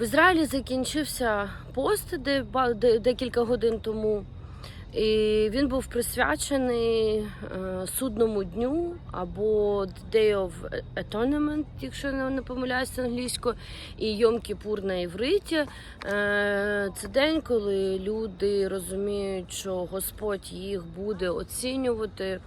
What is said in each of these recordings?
В Ізраїлі закінчився пост декілька годин тому. І він був присвячений е, судному дню або Day of Atonement, якщо я не помиляюся англійською, і Йом Кіпур на івриті. Е, Це день, коли люди розуміють, що Господь їх буде оцінювати.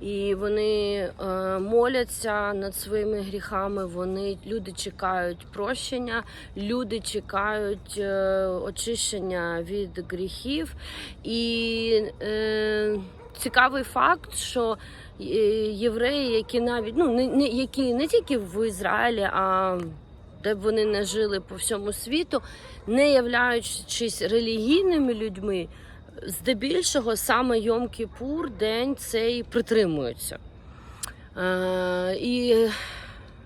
І вони е, моляться над своїми гріхами. Вони люди чекають прощення, люди чекають е, очищення від гріхів. І е, цікавий факт, що е, євреї, які навіть ну не, не які не тільки в Ізраїлі, а де б вони не жили по всьому світу, не являючись релігійними людьми, здебільшого саме Йом Кіпур день цей притримуються. Е, і,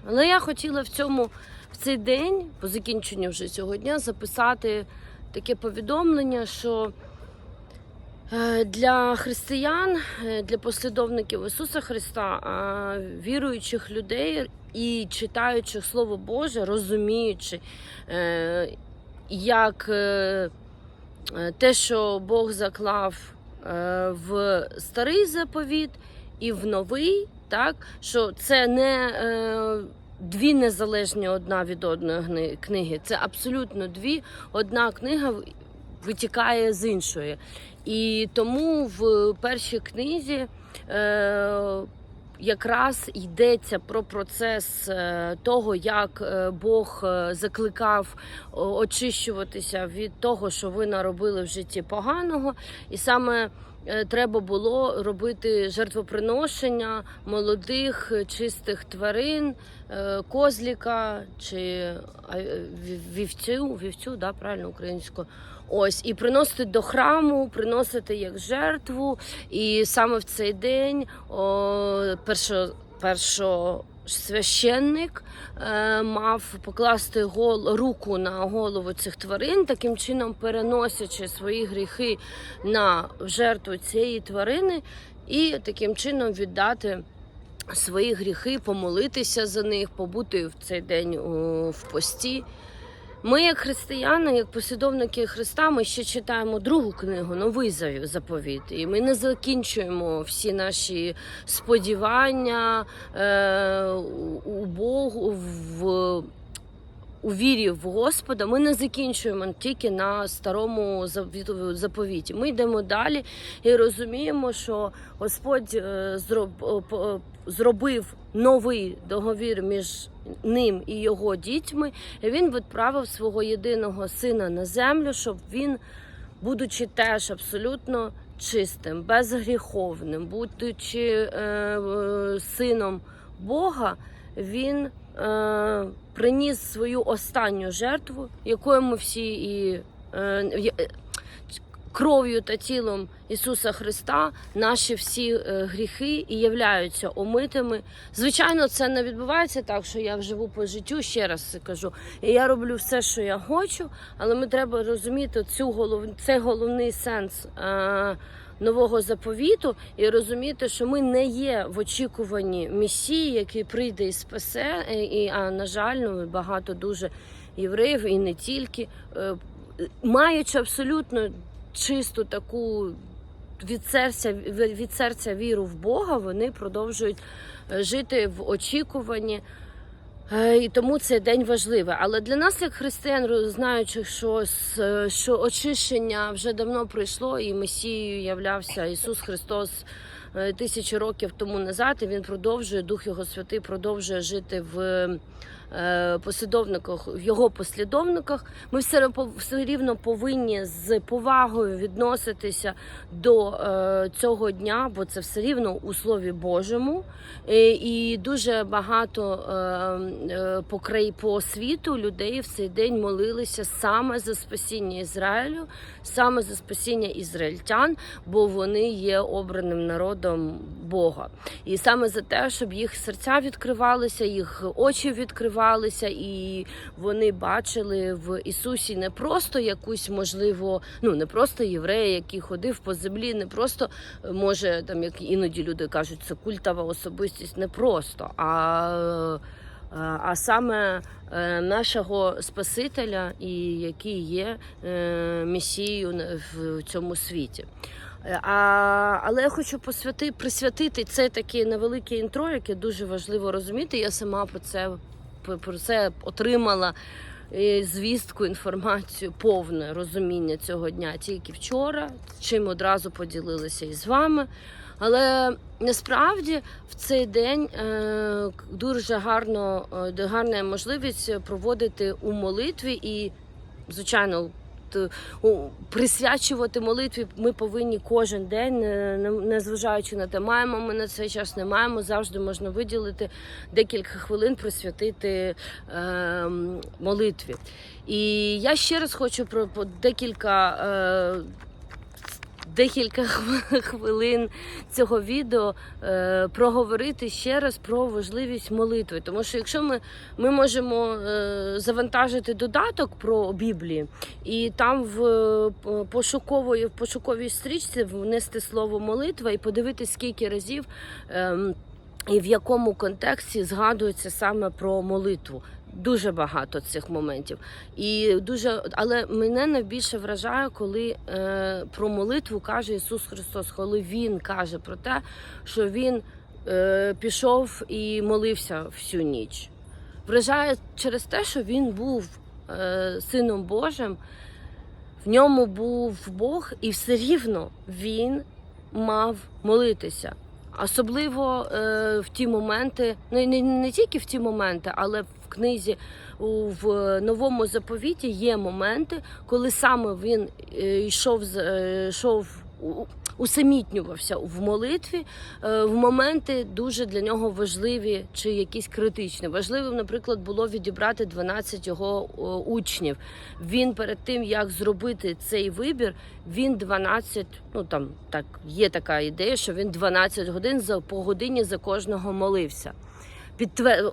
але я хотіла в цьому в цей день, по закінченню вже цього дня, записати таке повідомлення, що е, для християн, е, для послідовників Ісуса Христа, е, віруючих людей і читаючих Слово Боже, розуміючи, як те, що Бог заклав е, в старий заповіт і в новий, так що це не е, дві незалежні одна від одної книги, це абсолютно дві. Одна книга витікає з іншої. І тому в першій книзі. Якраз йдеться про процес е, того, як е, Бог е, закликав очищуватися від того, що ви наробили в житті поганого, і саме треба було робити жертвоприношення молодих чистих тварин, козліка чи вівцю, вівцю, да, правильно українською. Ось і приносити до храму, приносити як жертву. І саме в цей день о, першо, першо священник е, мав покласти гол, руку на голову цих тварин, таким чином переносячи свої гріхи на жертву цієї тварини, і таким чином віддати. Свої гріхи, помолитися за них, побути в цей день в пості. Ми, як християни, як послідовники Христа, ми ще читаємо другу книгу, новий заповіт. І ми не закінчуємо всі наші сподівання е, у- Богу в. У вірі в Господа ми не закінчуємо тільки на старому заповіті. Ми йдемо далі і розуміємо, що Господь е, зроб- по- зробив новий договір між ним і його дітьми. Він відправив свого єдиного сина на землю, щоб він, будучи теж абсолютно чистим, безгріховним, будучи е, е, сином Бога, він е, приніс свою останню жертву, якою ми всі і е, е, кров'ю та тілом Ісуса Христа наші всі е, гріхи і являються омитими. Звичайно, це не відбувається так, що я живу по життю, ще раз кажу. І я роблю все, що я хочу, але ми треба розуміти цю голов... це головний сенс. Е, Нового заповіту і розуміти, що ми не є в очікуванні месії, який прийде і спасе. е, І а на жаль, ну багато дуже євреїв і не тільки маючи абсолютно чисту таку від серця від серця віру в Бога, вони продовжують е, жити в очікуванні. Е, І тому цей день важливий. Але для нас, як християн, знаючи, що, що очищення вже давно пройшло, і Месією являвся Ісус Христос е, тисячі років тому назад, і Він продовжує, Дух Його Святий продовжує жити в послідовниках, в його послідовниках. Ми все, рівно повинні з повагою відноситися до е, цього дня, бо це все рівно у Слові Божому. Е, І дуже багато е, е, по краї по світу людей в цей день молилися саме за спасіння Ізраїлю, саме за спасіння ізраїльтян, бо вони є обраним народом Бога. І саме за те, щоб їх серця відкривалися, їх очі відкривалися, і вони бачили в Ісусі не просто якусь можливо, ну не просто єврея, який ходив по землі, не просто е, може там, як іноді люди кажуть, це культова особистість, не просто, а а саме е, нашого Спасителя, і який є е, месією на- в цьому світі. Е, А, але я хочу посвяти, присвятити це таке невелике інтро, яке дуже важливо розуміти. Я сама про це, про це отримала е, звістку, інформацію, повне розуміння цього дня тільки вчора, чим одразу поділилася із вами. Але насправді в цей день е, дуже гарно, е, гарна можливість проводити у молитві і, звичайно, т- у- присвячувати молитві ми повинні кожен день, е, не- незважаючи на те, маємо ми на цей час, не маємо. Завжди можна виділити декілька хвилин, присвятити е, молитві. І я ще раз хочу про декілька. Е, Декілька хвилин цього відео е, проговорити ще раз про важливість молитви. Тому що якщо ми, ми можемо е, завантажити додаток про Біблії, і там в е, пошукової, в пошуковій стрічці внести слово молитва і подивитися, скільки разів. ем, і в якому контексті згадується саме про молитву. Дуже багато цих моментів. І дуже, але мене найбільше вражає, коли е, про молитву каже Ісус Христос, коли Він каже про те, що Він е, пішов і молився всю ніч. Вражає через те, що він був е, сином Божим, в ньому був Бог, і все рівно він мав молитися. Особливо е, в ті моменти, ну не, не тільки в ті моменти, але в книзі в новому заповіті є моменти, коли саме він е, йшов, е, йшов усамітнювався в молитві е, в моменти дуже для нього важливі чи якісь критичні. Важливим, наприклад, було відібрати 12 його учнів. Він перед тим як зробити цей вибір, він 12, ну там так є така ідея, що він 12 годин за по годині за кожного молився. Підтвер...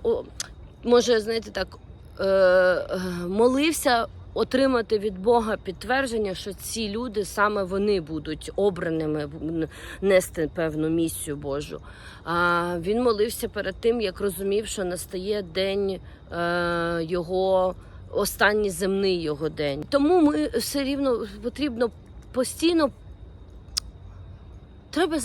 може, знаєте, так е, е, молився отримати від Бога підтвердження, що ці люди саме вони будуть обраними нести певну місію Божу. А він молився перед тим, як розумів, що настає день е, його. Останній земний його день. Тому ми все рівно потрібно постійно. Треба,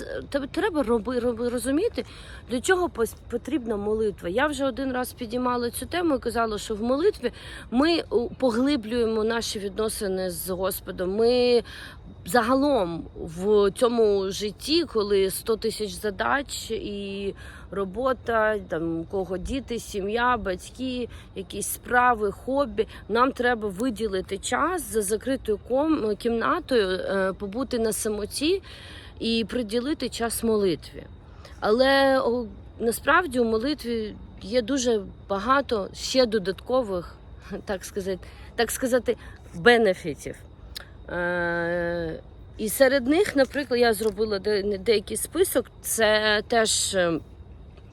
треба, роби, роби, розуміти, для чого потрібна молитва. Я вже один раз підіймала цю тему і казала, що в молитві ми поглиблюємо наші відносини з Господом. Ми загалом в цьому житті, коли 100 тисяч задач і робота, там кого діти, сім'я, батьки, якісь справи, хобі. Нам треба виділити час за закритою кімнатою, е, побути на самоті і приділити час молитві. Але насправді у молитві є дуже багато ще додаткових, так сказати, так сказати, бенефітів. Е, і серед них, наприклад, я зробила деякий список. Це теж е,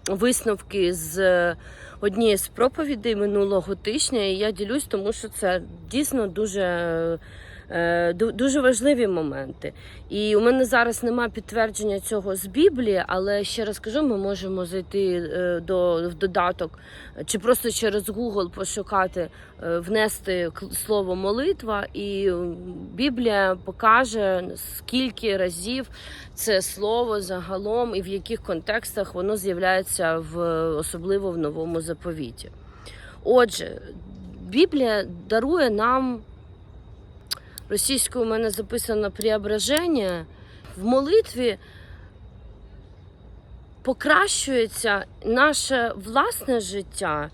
висновки з однієї з проповідей минулого тижня. І я ділюсь, тому що це дійсно дуже. Е, ду- Дуже важливі моменти, і у мене зараз немає підтвердження цього з Біблії, але ще раз кажу, ми можемо зайти е, до в додаток чи просто через Google пошукати, е, внести слово молитва, і Біблія покаже скільки разів це слово загалом і в яких контекстах воно з'являється в особливо в новому заповіті. Отже, Біблія дарує нам російською у мене записано преображення в молитві. Покращується наше власне життя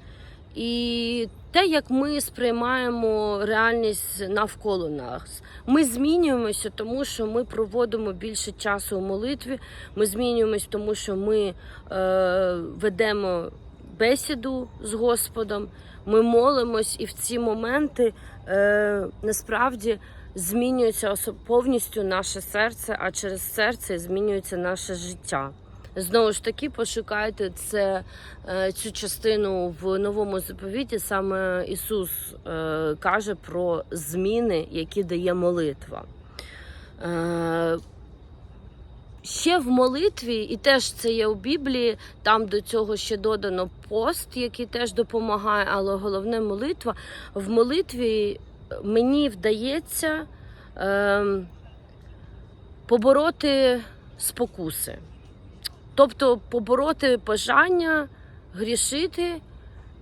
і те, як ми сприймаємо реальність навколо нас. Ми змінюємося, тому що ми проводимо більше часу у молитві. Ми змінюємось, тому що ми е, ведемо бесіду з Господом. Ми молимось, і в ці моменти е, насправді змінюється повністю наше серце, а через серце змінюється наше життя. Знову ж таки, пошукайте це, е, цю частину в новому заповіті. Саме Ісус е, каже про зміни, які дає молитва. Е, ще в молитві, і теж це є у Біблії, там до цього ще додано пост, який теж допомагає, але головне молитва. В молитві мені вдається ем, побороти спокуси. Тобто побороти бажання грішити,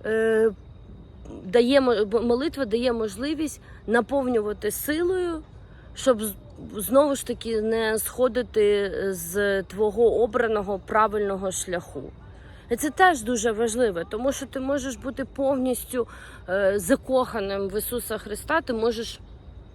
е, дає, молитва дає можливість наповнювати силою, щоб знову ж таки не сходити з твого обраного правильного шляху. І це теж дуже важливо, тому що ти можеш бути повністю е, закоханим в Ісуса Христа, ти можеш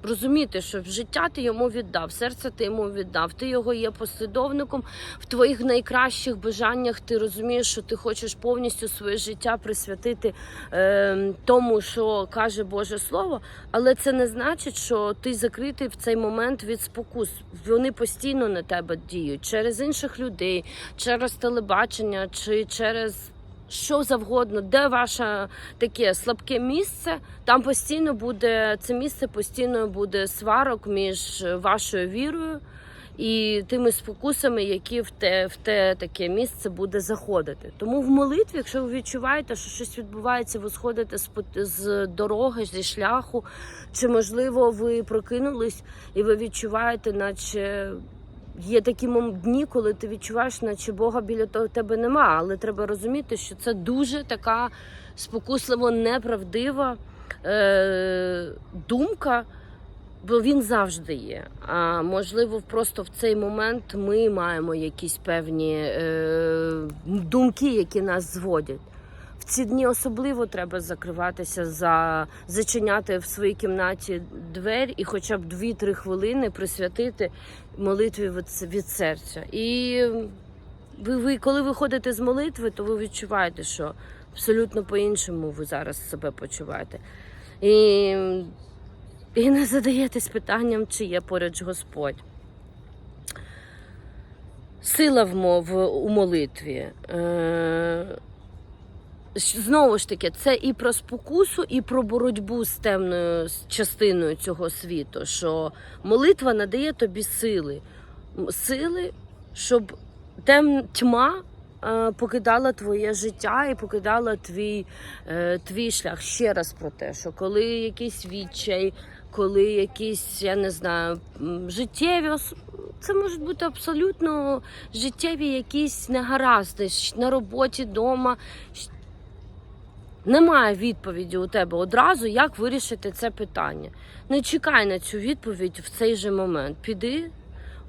розуміти, що в життя ти йому віддав, серце ти йому віддав, ти його є послідовником в твоїх найкращих бажаннях. Ти розумієш, що ти хочеш повністю своє життя присвятити е, тому, що каже Боже Слово, але це не значить, що ти закритий в цей момент від спокус. Вони постійно на тебе діють через інших людей, через телебачення чи через. Що завгодно, де ваше таке слабке місце, там постійно буде це місце, постійно буде сварок між вашою вірою і тими спокусами, які в те, в те таке місце буде заходити. Тому в молитві, якщо ви відчуваєте, що щось відбувається, ви сходите з, з дороги, зі шляху, чи можливо ви прокинулись і ви відчуваєте, наче. Є такі дні, коли ти відчуваєш, наче Бога біля того тебе нема, але треба розуміти, що це дуже така спокусливо неправдива е- думка, бо він завжди є. А можливо, просто в цей момент ми маємо якісь певні е- думки, які нас зводять. Ці дні особливо треба закриватися за зачиняти в своїй кімнаті двері і хоча б 2-3 хвилини присвятити молитві від, серця. І ви, ви, коли ви ходите з молитви, то ви відчуваєте, що абсолютно по-іншому ви зараз себе почуваєте. І, і не задаєтесь питанням, чи є поруч Господь. Сила в мов у молитві. Е, Знову ж таки, це і про спокусу, і про боротьбу з темною частиною цього світу. Що молитва надає тобі сили, сили, щоб тем, тьма е, покидала твоє життя і покидала твій, е, твій шлях. Ще раз про те, що коли якийсь відчай, коли якісь, я не знаю, життєві це можуть бути абсолютно життєві якісь негаразди на роботі, вдома. Немає відповіді у тебе одразу, як вирішити це питання. Не чекай на цю відповідь в цей же момент. Піди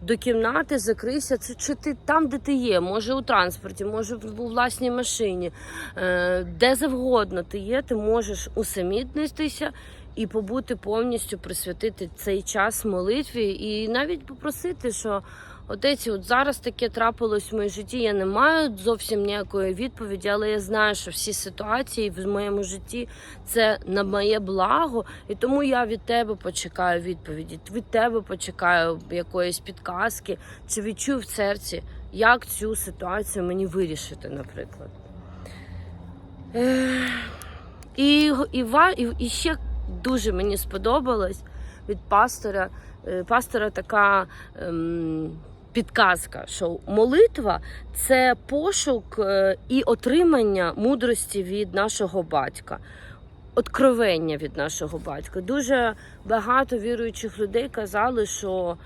до кімнати, закрийся. Це чи ти там, де ти є, може у транспорті, може у власній машині, е, де завгодно ти є, ти можеш усамітнитися і побути повністю присвятити цей час молитві, і навіть попросити, що Отець, от зараз таке трапилось в моєму житті. Я не маю зовсім ніякої відповіді, але я знаю, що всі ситуації в моєму житті це на моє благо, і тому я від тебе почекаю відповіді. Від тебе почекаю якоїсь підказки, чи відчую в серці, як цю ситуацію мені вирішити, наприклад. І, і, і, ще дуже мені сподобалось від пастора. е, Пастора така ем, підказка, що молитва це пошук е, і отримання мудрості від нашого батька, откровення від нашого батька. Дуже багато віруючих людей казали, що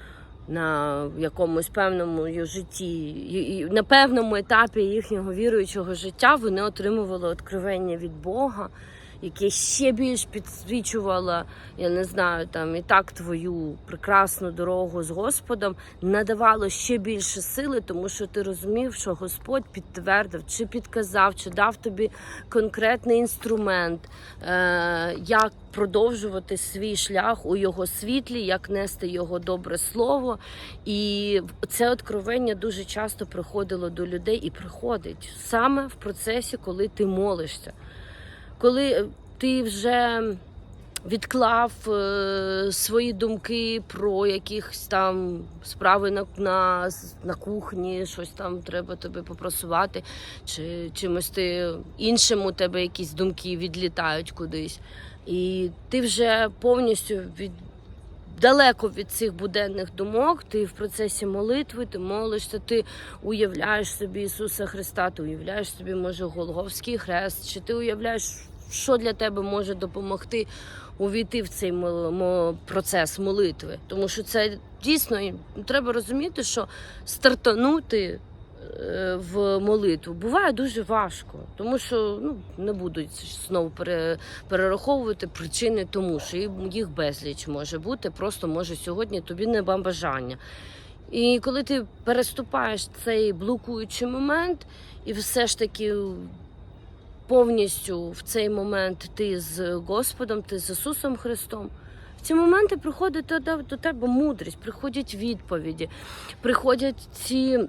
на якомусь певному житті, на певному етапі їхнього віруючого життя вони отримували откровення від Бога, яке ще більш підсвічувало, я не знаю, там і так твою прекрасну дорогу з Господом, надавало ще більше сили, тому що ти розумів, що Господь підтвердив, чи підказав, чи дав тобі конкретний інструмент, е, як продовжувати свій шлях у його світлі, як нести його добре слово. І це откровення дуже часто приходило до людей і приходить саме в процесі, коли ти молишся коли ти вже відклав е, свої думки про якісь там справи на, на, на кухні, щось там треба тобі попросувати, чи чимось ти у тебе якісь думки відлітають кудись. І ти вже повністю від, далеко від цих буденних думок. Ти в процесі молитви, ти молишся, ти уявляєш собі Ісуса Христа, ти уявляєш собі, може, Голговський хрест, чи ти уявляєш, що для тебе може допомогти увійти в цей процес молитви. Тому що це дійсно треба розуміти, що стартанути е, в молитву буває дуже важко, тому що ну не буду знову перераховувати причини, тому що їх безліч може бути. Просто може сьогодні тобі не бажання. І коли ти переступаєш цей блокуючий момент, і все ж таки повністю в цей момент ти з Господом, ти з Ісусом Христом. В ці моменти приходить до тебе- мудрість, приходять відповіді, приходять ці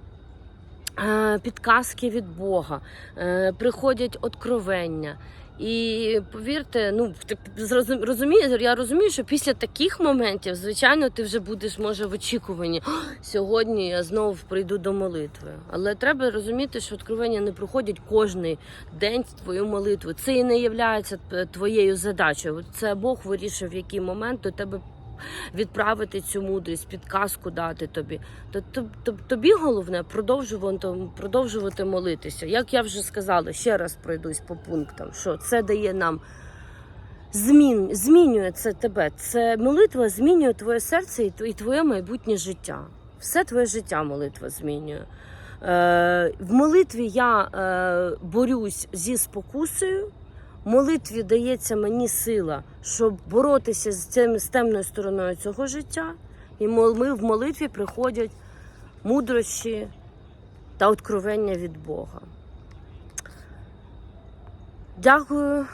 е, підказки від Бога, е, приходять откровення. І повірте, ну ти розумієш, я розумію, що після таких моментів, звичайно, ти вже будеш може в очікуванні. Сьогодні я знову прийду до молитви. Але треба розуміти, що откровення не проходять кожний день твою молитву. Це і не є твоєю задачею. Це Бог вирішив, в який момент до тебе відправити цю мудрість, підказку дати тобі. То, то, то- тобі головне продовжувати, продовжувати молитися. Як я вже сказала, ще раз пройдусь по пунктам, що це дає нам. Змін, змінює це тебе. Це молитва змінює твоє серце і твоє майбутнє життя. Все твоє життя молитва змінює. Е, в молитві я е, борюсь зі спокусою. Молитві дається мені сила, щоб боротися з цим з темною стороною цього життя. І ми в молитві приходять мудрощі та откровення від Бога. Дякую,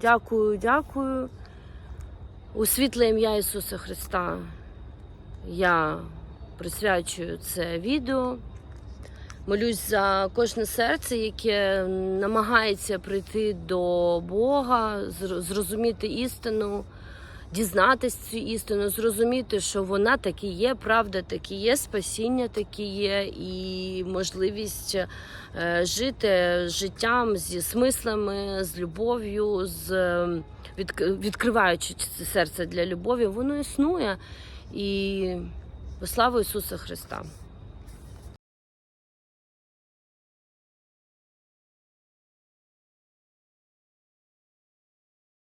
дякую, дякую. У світле ім'я Ісуса Христа я присвячую це відео. Молюсь за кожне серце, яке намагається прийти до Бога, зр- зрозуміти істину, дізнатися цю істину, зрозуміти, що вона таки є, правда таки є, спасіння таки є, і можливість е, жити життям зі смислами, з любов'ю, з е, відкриваючи це серце для любові, воно існує. І во славу Ісуса Христа.